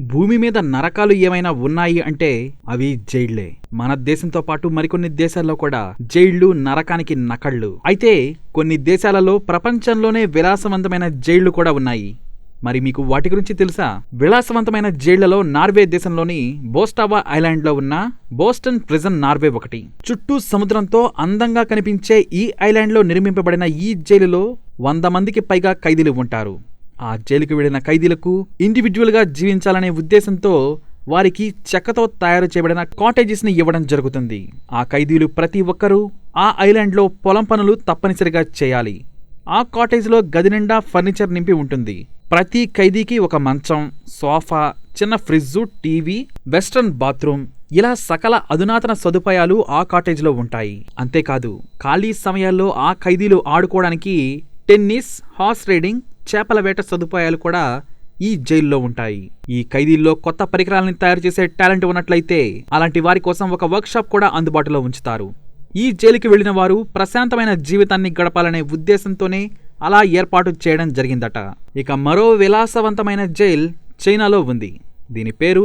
భూమి మీద నరకాలు ఏమైనా ఉన్నాయి అంటే అవి జైళ్ళే మన దేశంతో పాటు మరికొన్ని దేశాల్లో కూడా జైళ్ళు నరకానికి నకళ్ళు. అయితే కొన్ని దేశాలలో ప్రపంచంలోనే విలాసవంతమైన జైళ్ళు కూడా ఉన్నాయి. మరి మీకు వాటి గురించి తెలుసా? విలాసవంతమైన జైళ్ళలో నార్వే దేశంలోని బోస్టావా ఐలాండ్లో ఉన్న బోస్టన్ ప్రిజన్ నార్వే ఒకటి. చుట్టూ సముద్రంతో అందంగా కనిపించే ఈ ఐలాండ్లో నిర్మింపబడిన ఈ జైలులో వంద మందికి పైగా ఖైదీలు ఉంటారు. ఆ జైలుకు వెళ్ళిన ఖైదీలకు ఇండివిడ్యువల్గా జీవించాలనే ఉద్దేశంతో వారికి చెక్కతో తయారు చేయబడిన కాటేజెస్ని ఇవ్వడం జరుగుతుంది. ఆ ఖైదీలు ప్రతి ఒక్కరూ ఆ ఐలాండ్లో పొలం పనులు తప్పనిసరిగా చేయాలి. ఆ కాటేజ్లో గది నిండా ఫర్నిచర్ నింపి ఉంటుంది. ప్రతి ఖైదీకి ఒక మంచం సోఫా చిన్న ఫ్రిడ్జు టీవీ వెస్ట్రన్ బాత్రూమ్ ఇలా సకల అధునాతన సదుపాయాలు ఆ కాటేజ్లో ఉంటాయి. అంతేకాదు ఖాళీ సమయాల్లో ఆ ఖైదీలు ఆడుకోవడానికి టెన్నిస్ హార్స్ రైడింగ్ చేపల వేట సదుపాయాలు కూడా ఈ జైల్లో ఉంటాయి. ఈ ఖైదీల్లో కొత్త పరికరాలను తయారు చేసే టాలెంట్ ఉన్నట్లయితే అలాంటి వారి కోసం ఒక వర్క్షాప్ కూడా అందుబాటులో ఉంచుతారు. ఈ జైలుకి వెళ్ళిన వారు ప్రశాంతమైన జీవితాన్ని గడపాలనే ఉద్దేశంతోనే అలా ఏర్పాటు చేయడం జరిగిందట. ఇక మరో విలాసవంతమైన జైల్ చైనాలో ఉంది. దీని పేరు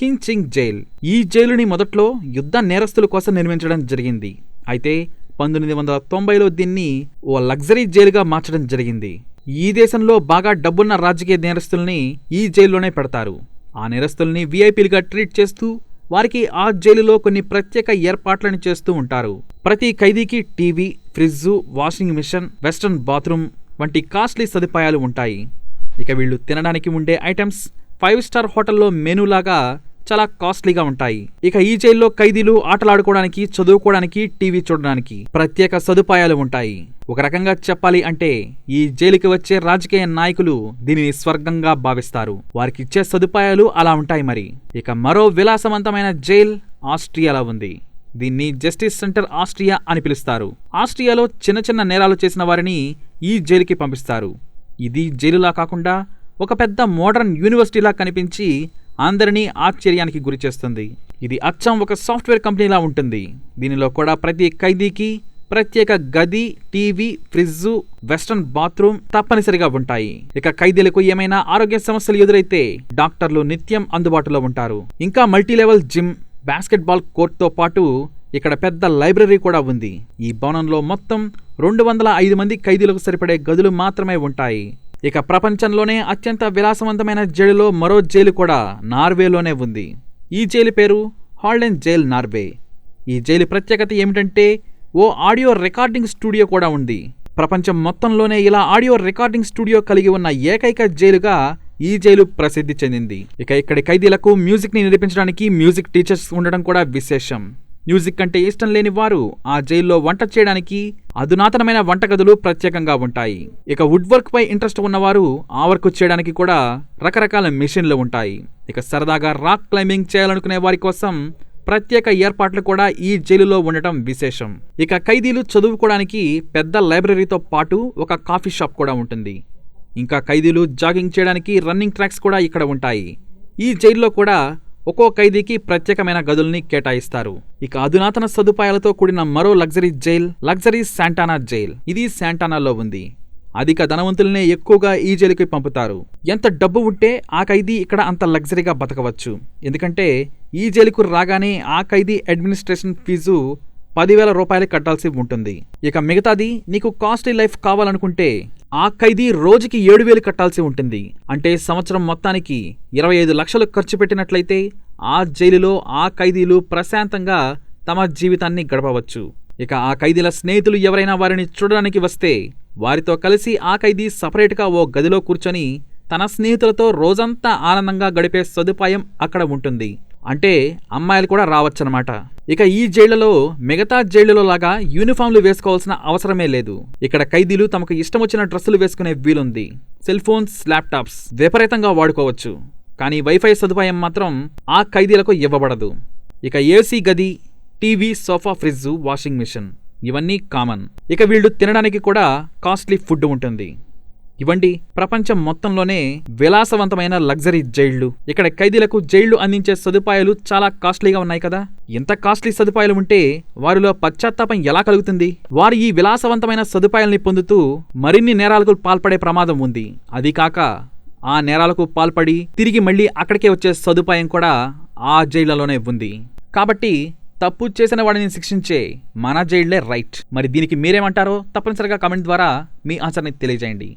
కింగ్ చింగ్ జైల్. ఈ జైలుని మొదట్లో యుద్ధ నేరస్తుల కోసం నిర్మించడం జరిగింది. అయితే పంతొమ్మిది వందల తొంభైలో దీన్ని ఓ లగ్జరీ జైలుగా మార్చడం జరిగింది. ఈ దేశంలో బాగా డబ్బున్న రాజకీయ నేరస్తుల్ని ఈ జైల్లోనే పెడతారు. ఆ నేరస్తుల్ని వీఐపీలుగా ట్రీట్ చేస్తూ వారికి ఆ జైలులో కొన్ని ప్రత్యేక ఏర్పాట్లను చేస్తూ ఉంటారు. ప్రతి ఖైదీకి TV fridge washing machine western bathroom వంటి కాస్ట్లీ సదుపాయాలు ఉంటాయి. ఇక వీళ్ళు తినడానికి ఉండే ఐటమ్స్ ఫైవ్ స్టార్ హోటల్లో మెనూలాగా చాలా కాస్ట్లీగా ఉంటాయి. ఇక ఈ జైల్లో ఖైదీలు ఆటలాడుకోవడానికి చదువుకోవడానికి టీవీ చూడడానికి ప్రత్యేక సదుపాయాలు ఉంటాయి. ఒక రకంగా చెప్పాలి అంటే ఈ జైలుకి వచ్చే రాజకీయ నాయకులు దీనిని స్వర్గంగా భావిస్తారు. వారికి ఇచ్చే సదుపాయాలు అలా ఉంటాయి మరి. ఇక మరో విలాసవంతమైన జైల్ ఆస్ట్రియాలో ఉంది. దీన్ని జస్టిస్ సెంటర్ ఆస్ట్రియా అని పిలుస్తారు. ఆస్ట్రియాలో చిన్న చిన్న నేరాలు చేసిన వారిని ఈ జైలుకి పంపిస్తారు. ఇది జైలులా కాకుండా ఒక పెద్ద మోడర్న్ యూనివర్సిటీలా కనిపించి అందరినీ ఆశ్చర్యానికి గురిచేస్తుంది ఇది అచ్చం ఒక సాఫ్ట్వేర్ కంపెనీలా ఉంటుంది. దీనిలో కూడా ప్రతి ఖైదీకి ప్రత్యేక గది టీవీ ఫ్రిడ్జ్ వెస్ట్రన్ బాత్రూమ్ తప్పనిసరిగా ఉంటాయి. ఇక ఖైదీలకు ఏమైనా ఆరోగ్య సమస్యలు ఎదురైతే డాక్టర్లు నిత్యం అందుబాటులో ఉంటారు. ఇంకా మల్టీ లెవెల్ జిమ్ బాస్కెట్బాల్ కోర్ట్తో పాటు ఇక్కడ పెద్ద లైబ్రరీ కూడా ఉంది. ఈ భవనంలో మొత్తం రెండు వందల ఐదు మంది ఖైదీలకు సరిపడే గదులు మాత్రమే ఉంటాయి. ఇక ప్రపంచంలోనే అత్యంత విలాసవంతమైన జైలులో మరో జైలు కూడా నార్వేలోనే ఉంది. ఈ జైలు పేరు హాల్డెన్ జైల్ నార్వే. ఈ జైలు ప్రత్యేకత ఏమిటంటే ఓ ఆడియో రికార్డింగ్ స్టూడియో కూడా ఉంది. ప్రపంచం మొత్తంలోనే ఇలా ఆడియో రికార్డింగ్ స్టూడియో కలిగి ఉన్న ఏకైక జైలుగా ఈ జైలు ప్రసిద్ధి చెందింది. ఇక ఇక్కడి ఖైదీలకు మ్యూజిక్ని నేర్పించడానికి మ్యూజిక్ టీచర్స్ ఉండడం కూడా విశేషం. మ్యూజిక్ అంటే ఇష్టం లేని వారు ఆ జైల్లో వంట చేయడానికి అధునాతనమైన వంటగదులు ప్రత్యేకంగా ఉంటాయి. ఇక వుడ్ వర్క్ పై ఇంట్రెస్ట్ ఉన్నవారు ఆ వర్క్ చేయడానికి కూడా రకరకాల మెషిన్లు ఉంటాయి. ఇక సరదాగా రాక్ క్లైంబింగ్ చేయాలనుకునే వారి కోసం ప్రత్యేక ఏర్పాట్లు కూడా ఈ జైలులో ఉండటం విశేషం. ఇక ఖైదీలు చదువుకోవడానికి పెద్ద లైబ్రరీతో పాటు ఒక కాఫీ షాప్ కూడా ఉంటుంది. ఇంకా ఖైదీలు జాగింగ్ చేయడానికి రన్నింగ్ ట్రాక్స్ కూడా ఇక్కడ ఉంటాయి. ఈ జైల్లో కూడా ఒక్కో ఖైదీకి ప్రత్యేకమైన గదుల్ని కేటాయిస్తారు. ఇక అధునాతన సదుపాయాలతో కూడిన మరో luxury jail luxury Santana jail. ఇది శాంటానాలో ఉంది. అధిక ధనవంతులనే ఎక్కువగా ఈ జైలుకి పంపుతారు. ఎంత డబ్బు ఉంటే ఆ ఖైదీ ఇక్కడ అంత లగ్జరీగా బతకవచ్చు. ఎందుకంటే ఈ జైలుకు రాగానే ఆ ఖైదీ అడ్మినిస్ట్రేషన్ ఫీజు పదివేల రూపాయలు కట్టాల్సి ఉంటుంది. ఇక మిగతాది నీకు కాస్ట్లీ లైఫ్ కావాలనుకుంటే ఆ ఖైదీ రోజుకి ఏడు వేలు కట్టాల్సి ఉంటుంది. అంటే సంవత్సరం మొత్తానికి ఇరవై ఐదు లక్షలు ఖర్చు పెట్టినట్లయితే ఆ జైలులో ఆ ఖైదీలు ప్రశాంతంగా తమ జీవితాన్ని గడపవచ్చు. ఇక ఆ ఖైదీల స్నేహితులు ఎవరైనా వారిని చూడడానికి వస్తే వారితో కలిసి ఆ ఖైదీ సపరేట్గా ఓ గదిలో కూర్చొని తన స్నేహితులతో రోజంతా ఆనందంగా గడిపే సదుపాయం అక్కడ ఉంటుంది. అంటే అమ్మాయిలు కూడా రావచ్చనమాట ఇక ఈ జైళ్ళలో మిగతా జైళ్ళలో లాగా యూనిఫామ్లు వేసుకోవాల్సిన అవసరమే లేదు. ఇక్కడ ఖైదీలు తమకు ఇష్టం వచ్చిన డ్రెస్సులు వేసుకునే వీలుంది. సెల్ ఫోన్స్ ల్యాప్టాప్స్ విపరీతంగా వాడుకోవచ్చు. కానీ వైఫై సదుపాయం మాత్రం ఆ ఖైదీలకు ఇవ్వబడదు. ఇక ఏసీ గది TV sofa fridge washing machine ఇవన్నీ కామన్ ఇక వీళ్ళు తినడానికి కూడా కాస్ట్లీ ఫుడ్ ఉంటుంది. ఇవ్వండి. ప్రపంచం మొత్తంలోనే విలాసవంతమైన లగ్జరీ జైళ్ళు. ఇక్కడ ఖైదీలకు జైళ్ళు అందించే సదుపాయాలు చాలా కాస్ట్లీగా ఉన్నాయి కదా? ఇంత కాస్ట్లీ సదుపాయాలు ఉంటే వారిలో పశ్చాత్తాపం ఎలా కలుగుతుంది? వారు ఈ విలాసవంతమైన సదుపాయాల్ని పొందుతూ మరిన్ని నేరాలకు పాల్పడే ప్రమాదం ఉంది. అది కాక ఆ నేరాలకు పాల్పడి తిరిగి మళ్ళీ అక్కడికే వచ్చే సదుపాయం కూడా ఆ జైళ్ళలోనే ఉంది. కాబట్టి తప్పు చేసిన వాడిని శిక్షించే మన జైళ్ళే రైట్. మరి దీనికి మీరేమంటారో తప్పనిసరిగా కామెంట్ ద్వారా మీ ఆన్సర్ని తెలియజేయండి.